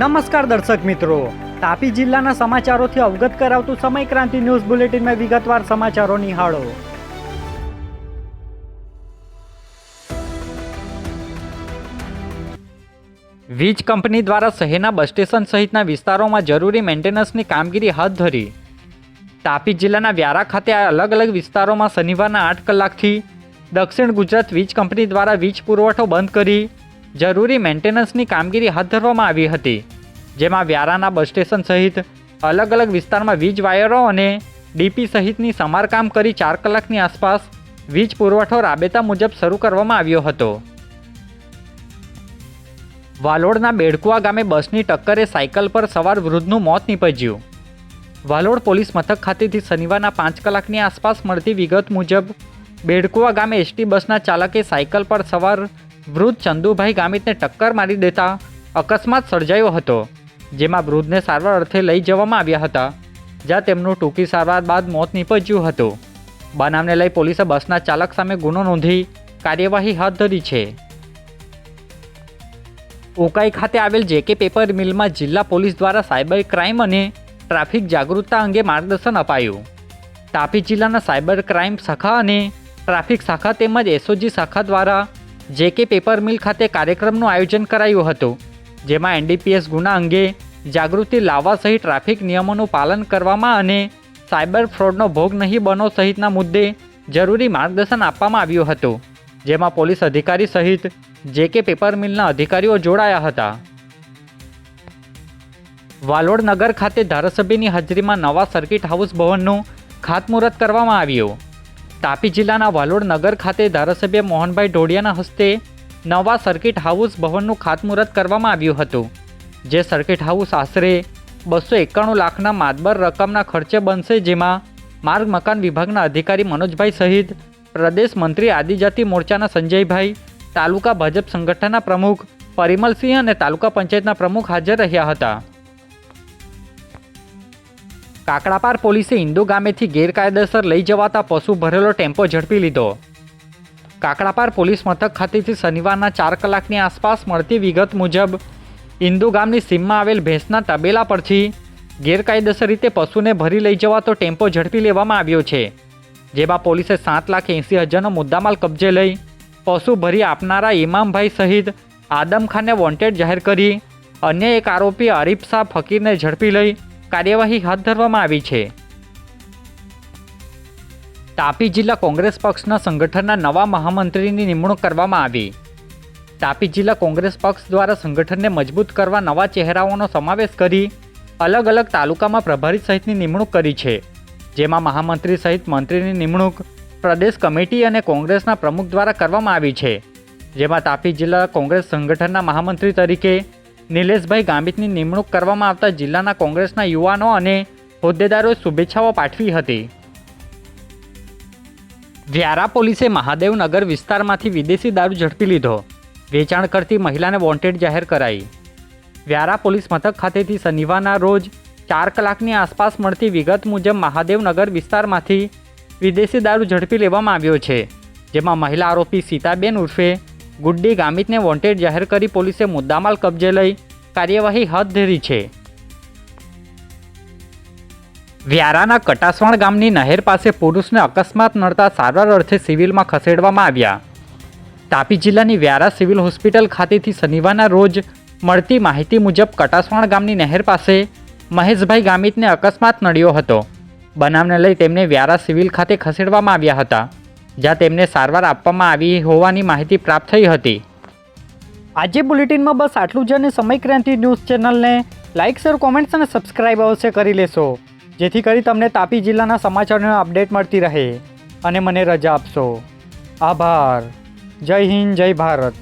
નમસ્કાર દર્શક મિત્રો. તાપી જિલ્લાના સમાચારોથી અવગત કરાવતું સમય ક્રાંતિ ન્યૂઝ બુલેટિનમાં વિગતવાર સમાચારો નિહાળો. વીજ કંપની દ્વારા શહેરના બસ સ્ટેશન સહિતના વિસ્તારોમાં જરૂરી મેન્ટેનન્સની કામગીરી હાથ ધરી. તાપી જિલ્લાના વ્યારા ખાતે અલગ અલગ વિસ્તારોમાં શનિવારના આઠ કલાકથી દક્ષિણ ગુજરાત વીજ કંપની દ્વારા વીજ પુરવઠો બંધ કરી જરૂરી મેન્ટેનન્સની કામગીરી હાથ ધરવામાં આવી હતી, જેમાં વ્યારાના બસ સ્ટેશન સહિત અલગ અલગ વિસ્તારમાં વીજ વાયરો અને ડીપી સહિતની સમારકામ કરી ચાર કલાકની આસપાસ વીજ પુરવઠો રાબેતા મુજબ શરૂ કરવામાં આવ્યો હતો. વાલોડના બેડકુવા ગામે બસની ટક્કરે સાયકલ પર સવાર વૃદ્ધનું મોત નીપજ્યું. વાલોડ પોલીસ મથક ખાતેથી શનિવારના પાંચ કલાકની આસપાસ મળતી વિગત મુજબ બેડકુવા ગામે એસટી બસના ચાલકે સાયકલ પર સવાર વૃદ્ધ ચંદુભાઈ ગામિતને ટક્કર મારી દેતા અકસ્માત સર્જાયો હતો, જેમાં વૃદ્ધને સારવાર અર્થે લઈ જવામાં આવ્યા હતા, જ્યાં તેમનું ટૂંકી સારવાર બાદ મોત નીપજ્યું હતું. બનાવને લઈ પોલીસે બસના ચાલક સામે ગુનો નોંધી કાર્યવાહી હાથ ધરી છે. ઉકાઈ ખાતે આવેલ જેકે પેપર મિલમાં જિલ્લા પોલીસ દ્વારા સાયબર ક્રાઇમ અને ટ્રાફિક જાગૃતતા અંગે માર્ગદર્શન અપાયું. તાપી જિલ્લાના સાયબર ક્રાઇમ શાખા અને ટ્રાફિક શાખા તેમજ એસઓજી શાખા દ્વારા જેકે પેપર મિલ ખાતે કાર્યક્રમનું આયોજન કરાયું હતું, જેમાં એનડીપીએસ ગુના અંગે જાગૃતિ લાવવા સહિત ટ્રાફિક નિયમોનું પાલન કરવામાં અને સાયબર ફ્રોડનો ભોગ નહીં બનો સહિતના મુદ્દે જરૂરી માર્ગદર્શન આપવામાં આવ્યું હતું, જેમાં પોલીસ અધિકારી સહિત જેકે પેપર મિલના અધિકારીઓ જોડાયા હતા. વાલોડ નગર ખાતે ધારાસભ્યની હાજરીમાં નવા સર્કિટ હાઉસ ભવનનું ખાતમુહૂર્ત કરવામાં આવ્યું. તાપી જિલ્લાના વાલોડ નગર ખાતે ધારાસભ્ય મોહનભાઈ ઢોડિયાના હસ્તે નવા સર્કિટ હાઉસ ભવનનું ખાતમુહૂર્ત કરવામાં આવ્યું હતું, જે સર્કિટ હાઉસ આશરે બસો એકાણું લાખના માતબર રકમના ખર્ચે બનશે, જેમાં માર્ગ મકાન વિભાગના અધિકારી મનોજભાઈ સહિત પ્રદેશ મંત્રી આદિજાતિ મોરચાના સંજયભાઈ, તાલુકા ભાજપ સંગઠનના પ્રમુખ પરિમલસિંહ અને તાલુકા પંચાયતના પ્રમુખ હાજર રહ્યા હતા. કાકડાપાર પોલીસે ઇન્દુ ગામેથી ગેરકાયદેસર લઈ જવાતા પશુ ભરેલો ટેમ્પો ઝડપી લીધો. કાકડાપાર પોલીસ મથક ખાતેથી શનિવારના ચાર કલાકની આસપાસ મળતી વિગત મુજબ ઇન્દુ ગામની સીમમાં આવેલ ભેંસના તબેલા પરથી ગેરકાયદેસર રીતે પશુને ભરી લઈ જવાતો ટેમ્પો ઝડપી લેવામાં આવ્યો છે, જેમાં પોલીસે સાત લાખ એંસી હજારનો મુદ્દામાલ કબજે લઈ પશુ ભરી આપનારા ઇમામભાઈ સહિત આદમ ખાનને વોન્ટેડ જાહેર કરી અન્ય એક આરોપી અરીફ શાહ ફકીરને ઝડપી લઈ કાર્યવાહી હાથ ધરવામાં આવી છે. તાપી જિલ્લા કોંગ્રેસ પક્ષના સંગઠનના નવા મહામંત્રીની નિમણૂક કરવામાં આવી. તાપી જિલ્લા કોંગ્રેસ પક્ષ દ્વારા સંગઠનને મજબૂત કરવા નવા ચહેરાઓનો સમાવેશ કરી અલગ અલગ તાલુકામાં પ્રભારી સહિતની નિમણૂક કરી છે. જેમાં મહામંત્રી સહિત મંત્રીની નિમણૂક પ્રદેશ કમિટી અને કોંગ્રેસના પ્રમુખ દ્વારા કરવામાં આવી છે. જેમાં તાપી જિલ્લા કોંગ્રેસ સંગઠનના મહામંત્રી તરીકે નિલેશભાઈ ગામિતની નિમણૂક કરવામાં આવતા જિલ્લાના કોંગ્રેસના યુવાનો અને હોદ્દેદારોએ શુભેચ્છાઓ પાઠવી હતી. વ્યારા પોલીસે મહાદેવનગર વિસ્તારમાંથી વિદેશી દારૂ ઝડપી લીધો. વેચાણ કરતી મહિલાને વોન્ટેડ જાહેર કરાઈ. વ્યારા પોલીસ મથક ખાતેથી શનિવારના રોજ ચાર કલાકની આસપાસ મળતી વિગત મુજબ મહાદેવનગર વિસ્તારમાંથી વિદેશી દારૂ ઝડપી લેવામાં આવ્યો છે, જેમાં મહિલા આરોપી સીતાબેન ઉર્ફે ગુડ્ડી ગામિતને વોન્ટેડ જાહેર કરી પોલીસે મુદ્દામાલ કબજે લઈ કાર્યવાહી હાથ ધરી છે. વ્યારાના કટાસવાણ ગામની નહેર પાસે પુરુષને અકસ્માત નડતા સારવાર અર્થે સિવિલમાં ખસેડવામાં આવ્યા. તાપી જિલ્લાની વ્યારા સિવિલ હોસ્પિટલ ખાતેથી શનિવારના રોજ મળતી માહિતી મુજબ કટાસવાણ ગામની નહેર પાસે મહેશભાઈ ગામિતને અકસ્માત નડ્યો હતો. બનાવને લઈ તેમને વ્યારા સિવિલ ખાતે ખસેડવામાં આવ્યા હતા. જ્યાં તેમને સારવાર આપવામાં આવી હોવાની માહિતી પ્રાપ્ત થઈ હતી. આજે બુલેટિનમાં બસ આટલું જ અને સમય ક્રાંતિ ન્યૂઝ ચેનલને લાઇક શેર, કોમેન્ટ્સ અને સબસ્ક્રાઇબ અવશ્ય કરી લેશો. જેથી કરી તમને તાપી જિલ્લાના સમાચારોનો અપડેટ મળતી રહે. અને મને રજા આપશો. આભાર. જય હિન્દ, જય ભારત.